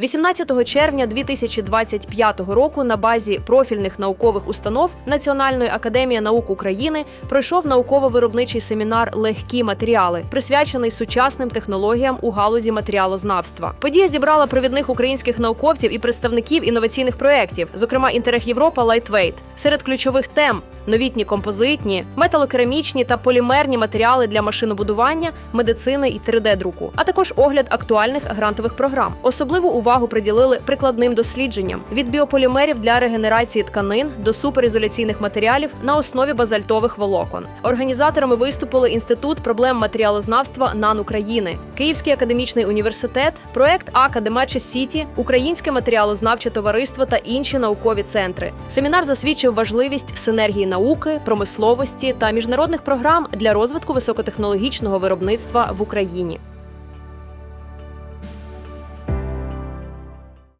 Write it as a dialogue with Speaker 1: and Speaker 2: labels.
Speaker 1: 18 червня 2025 року на базі профільних наукових установ Національної академії наук України пройшов науково-виробничий семінар Легкі матеріали, присвячений сучасним технологіям у галузі матеріалознавства. Подія зібрала провідних українських науковців і представників інноваційних проєктів, зокрема Інтерег Європа Lightweight. Серед ключових тем новітні композитні, металокерамічні та полімерні матеріали для машинобудування, медицини і 3D-друку, а також огляд актуальних грантових програм. Особливу увагу приділили прикладним дослідженням від біополімерів для регенерації тканин до суперізоляційних матеріалів на основі базальтових волокон. Організаторами виступили інститут проблем матеріалознавства НАН України, Київський академічний університет, проект Академече Сіті, Українське матеріалознавче товариство та інші наукові центри. Семінар засвідчив важливість синергії науки, промисловості та міжнародних програм для розвитку високотехнологічного виробництва в Україні.